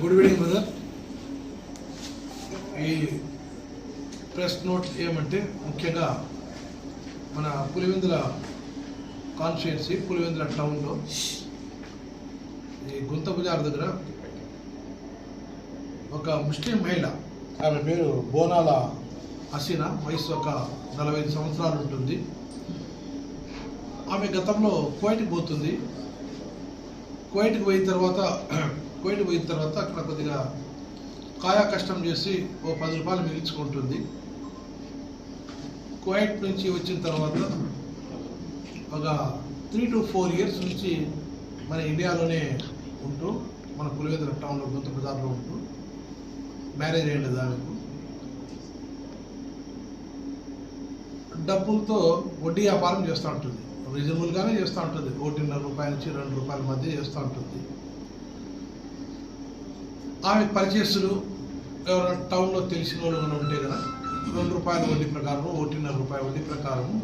Good evening brother ఈ press note ఏమంటే ముఖ్యంగా మన పులివెందుల కాన్స్టిట్యున్సీ పులివెందుల టౌన్లో ఈ గుంత బజార్ దగ్గర ఒక ముస్లిం మహిళ ఆమె పేరు బోనాల హసీనా వయసు ఒక నలభై ఐదు సంవత్సరాలు ఉంటుంది. ఆమె గతంలో కోయిట్కి పోతుంది. కోయిట్కి పోయిన తర్వాత కువైట్ పోయిన తర్వాత అక్కడ కొద్దిగా కాయా కష్టం చేసి ఓ పది రూపాయలు మిగిల్చుకుంటుంది. కోయిట్ నుంచి వచ్చిన తర్వాత ఒక త్రీ టు ఫోర్ ఇయర్స్ నుంచి మన ఇండియాలోనే ఉంటూ మన పులివెందుల టౌన్లో గుంత బజార్లో ఉంటూ మ్యారేజ్ అయ్యింది దానికి. డబ్బులతో వడ్డీ వ్యాపారం చేస్తూ ఉంటుంది. రీజనబుల్గానే చేస్తూ ఉంటుంది. ఒకటిన్నర రూపాయల నుంచి రెండు రూపాయల మధ్య చేస్తూ ఉంటుంది. ఆమె పరిచయస్తులు ఎవరైనా టౌన్లో తెలిసిన వాళ్ళు ఏమైనా ఉంటే కదా రెండు రూపాయల వడ్డీ ప్రకారము ఒకటిన్నర రూపాయల వడ్డీ ప్రకారము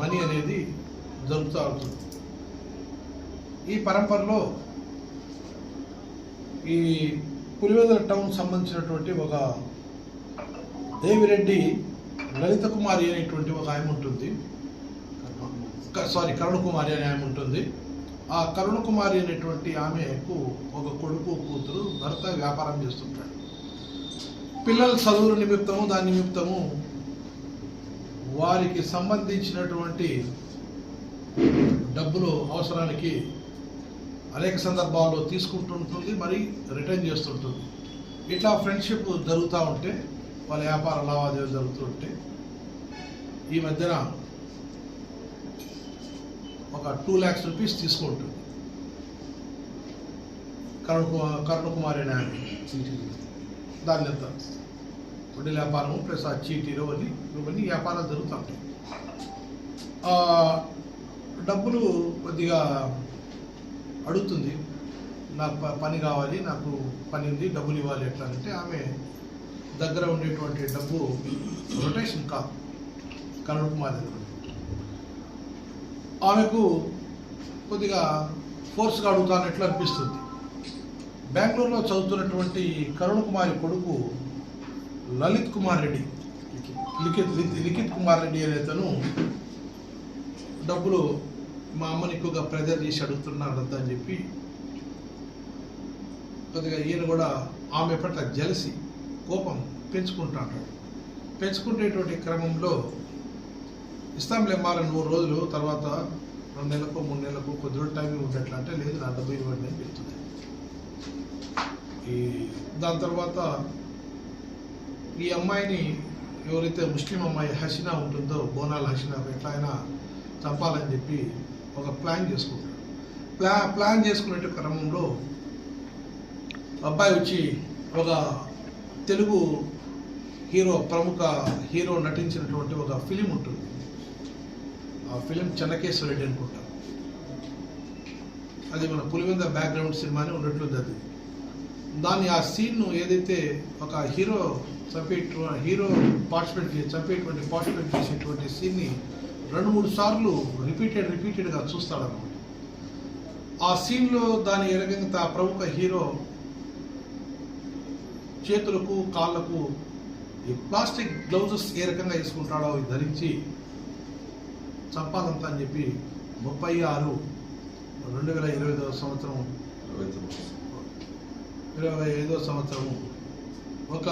మనీ అనేది జరుపుతూ ఉంటుంది ఈ పరంపరలో ఈ పులివెందుల టౌన్ సంబంధించినటువంటి ఒక దేవిరెడ్డి లలిత కుమారి అనేటువంటి ఒక ఆమె ఉంటుంది. సారీ కరుణ కుమారి అనే ఆమె ఉంటుంది. ఆ కరుణ కుమారి అనేటువంటి ఆమెకు ఒక కొడుకు కూతురు భర్త వ్యాపారం చేస్తుంటాడు. పిల్లల చదువుల నిమిత్తము దాని నిమిత్తము వారికి సంబంధించినటువంటి డబ్బులు అవసరానికి అనేక సందర్భాల్లో తీసుకుంటుంటుంది మరి రిటర్న్ చేస్తుంటుంది. ఇట్లా ఫ్రెండ్షిప్ జరుగుతూ ఉంటే వాళ్ళ వ్యాపార లావాదేవీలు జరుగుతుంటే ఈ మధ్యన ఒక టూ ల్యాక్స్ రూపీస్ తీసుకుంటుంది. కరుణ కరుణకుమారి కరుణ కుమారి దాని ఎంత? వడ్డీ వ్యాపారము ప్లస్ ఆ చీటీలు అవన్నీ ఇవన్నీ వ్యాపారాలు జరుగుతూ ఉంటాయి. డబ్బులు కొద్దిగా అడుగుతుంది. నాకు పని కావాలి నాకు పని ఉంది డబ్బులు ఇవ్వాలి ఎట్లా అంటే ఆమె దగ్గర ఉండేటువంటి డబ్బు రొటేషన్ కాదు. కరుణ కుమార్ దగ్గర. ఆమెకు కొద్దిగా ఫోర్స్గా అడుగుతానట్లు అనిపిస్తుంది. బెంగళూరులో చదువుతున్నటువంటి కరుణ్ కుమారి కొడుకు లలిత్ కుమార్ రెడ్డి. లిఖిత్ లిఖిత్- కుమార్ రెడ్డి అనే అతను డబ్బులు మా అమ్మని ఎక్కువగా ప్రెజర్ చేసి అడుగుతున్నాడు అని చెప్పి కొద్దిగా ఈయన కూడా ఆమె పట్ల జలసి కోపం పెంచుకుంటాడు పెంచుకునేటువంటి క్రమంలో ఇస్తాంలే మార మూడు రోజులు తర్వాత రెండు నెలలకు మూడు నెలలకు కొద్ది రోజులు టైం ఎట్లా అంటే లేదు నా డబ్బు ఇవ్వండి అని చెప్తుంది ఈ దాని తర్వాత ఈ అమ్మాయిని ఎవరైతే ముస్లిం అమ్మాయి హసీనా ఉంటుందో బోనాల హసీనా ఎట్లా అయినా చంపాలని చెప్పి ఒక ప్లాన్ చేసుకుంటాడు. ప్లా ప్లాన్ చేసుకునే క్రమంలో అబ్బాయి వచ్చి ఒక తెలుగు హీరో ప్రముఖ హీరో నటించినటువంటి ఒక ఫిలిం ఉంటుంది. ఆ ఫిలిం చెన్నకేశ్వర రెడ్డి అనుకుంటా. అది మన పులివెంద బ్యాక్గ్రౌండ్ సినిమాని ఉన్నట్లుంది అది. దాన్ని ఆ సీన్ను ఏదైతే ఒక హీరో చంపే హీరో పార్టిసిపేట్ చంపేటువంటి పార్టిసిపేట్ చేసేటువంటి సీన్ని రెండు మూడు సార్లు రిపీటెడ్ రిపీటెడ్గా చూస్తాడనమాట ఆ సీన్లో దాని ఎరగంత ఆ ప్రముఖ హీరో చేతులకు కాళ్ళకు ఈ ప్లాస్టిక్ గ్లౌజెస్ ఏ రకంగా వేసుకుంటాడో అవి ధరించి చంపాలంతా అని చెప్పి ముప్పై ఆరు రెండు వేల ఇరవై ఐదవ సంవత్సరం ఇరవై ఐదో సంవత్సరం ఒక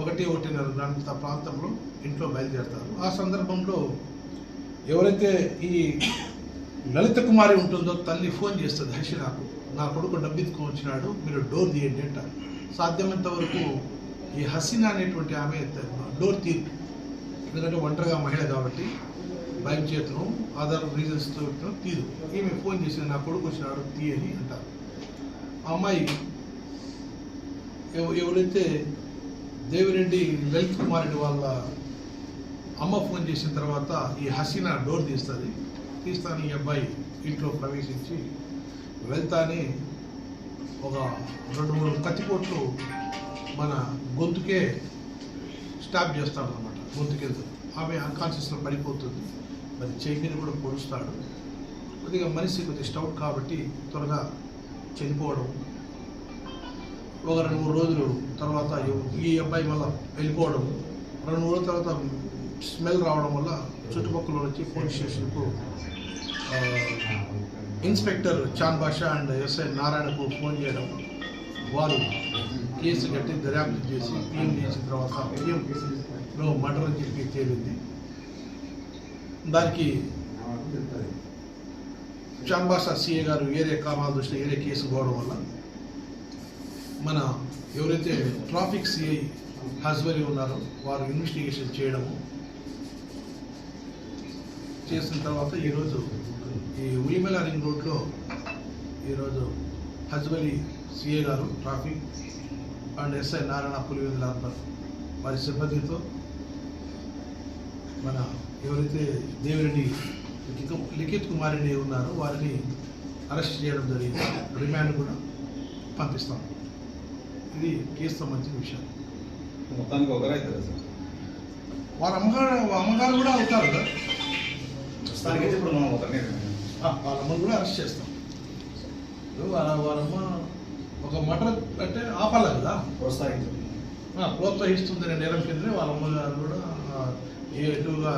ఒకటి ఒకటిన్నర గంట ప్రాంతంలో ఇంట్లో బయలుదేరతారు. ఆ సందర్భంలో ఎవరైతే ఈ లలిత కుమారి ఉంటుందో తల్లి ఫోన్ చేస్తుంది హషినాకు నా కొడుకు డబ్బెత్తుకొని వచ్చినాడు మీరు డోర్ తీయండి అంటారు. సాధ్యమైనంత వరకు ఈ హసీనా అనేటువంటి ఆమె డోర్ తీ ఎందుకంటే ఒంటరిగా మహిళ కాబట్టి భయం చేతను అదర్ రీజన్స్తో తీదు. ఈమె ఫోన్ చేసి నా కొడుకు వచ్చినాడు తీ అని అంటారు. ఆ అమ్మాయి ఎవరైతే దేవిరెడ్డి లలిత్ కుమార్ రెడ్డి వాళ్ళ అమ్మ ఫోన్ చేసిన తర్వాత ఈ హసీనా డోర్ తీస్తుంది. తీస్తాను ఈ అబ్బాయి ఇంట్లో ప్రవేశించి వెళ్తానే ఒక రెండు మూడు కత్తిపోట్లు మన గొంతుకే స్టాప్ చేస్తాడు అన్నమాట గొంతుకెళ్తుంది ఆమె అన్కాన్షియస్లో పడిపోతుంది. మరి చేయి మీద కూడా పొడుస్తాడు. కొద్దిగా మనిషి కొద్దిగా స్టౌట్ కాబట్టి త్వరగా చనిపోవడం. ఒక రెండు మూడు రోజులు తర్వాత ఈ అబ్బాయి మళ్ళీ వెళ్ళిపోవడం. రెండు మూడు రోజుల తర్వాత స్మెల్ రావడం వల్ల చుట్టుపక్కల వచ్చి పోలీస్ స్టేషన్కు inspector Chan Basha and SI నారాయణకు ఫోన్ చేయడం. వారు కేసు కట్టి దర్యాప్తు చేసి పిఎం చేసిన తర్వాత లో మర్డర్ జరిగి చెప్పి దానికి చాన్ సిఏ గారు ఏరే కామాల దృష్టి ఏరే కేసు పోవడం వల్ల మన ఎవరైతే ట్రాఫిక్ సిఐ హస్బరి ఉన్నారో వారు ఇన్వెస్టిగేషన్ చేయడము చేసిన తర్వాత ఈరోజు ఈ ఉలిమెల రింగ్ రోడ్లో ఈరోజు హజ్బలి సిఏ గారు traffic and SI Narayana Pulivendula వారి సిబ్బందితో మన ఎవరైతే దేవిరెడ్డి లిఖిత్- కుమార్ రెడ్డి ఉన్నారో వారిని అరెస్ట్ చేయడం జరిగింది. రిమాండ్ కూడా పంపిస్తాం. ఇది కేసు సంబంధించిన విషయం. మొత్తానికి ఒకరే అవుతారా సార్? వాళ్ళ అమ్మగారు అమ్మగారు కూడా అవుతారు కదా? ప్రస్తుతానికైతే ఇప్పుడు మనం ఒకరినే వాళ్ళ అమ్మని కూడా అరెస్ట్ చేస్తాం. వాళ్ళ వాళ్ళమ్మ ఒక మటర్ అంటే ఆపాలి కదా? ప్రోత్సహిస్తుంది అనే నేరం కిందనే వాళ్ళ అమ్మగారు కూడా ఆ,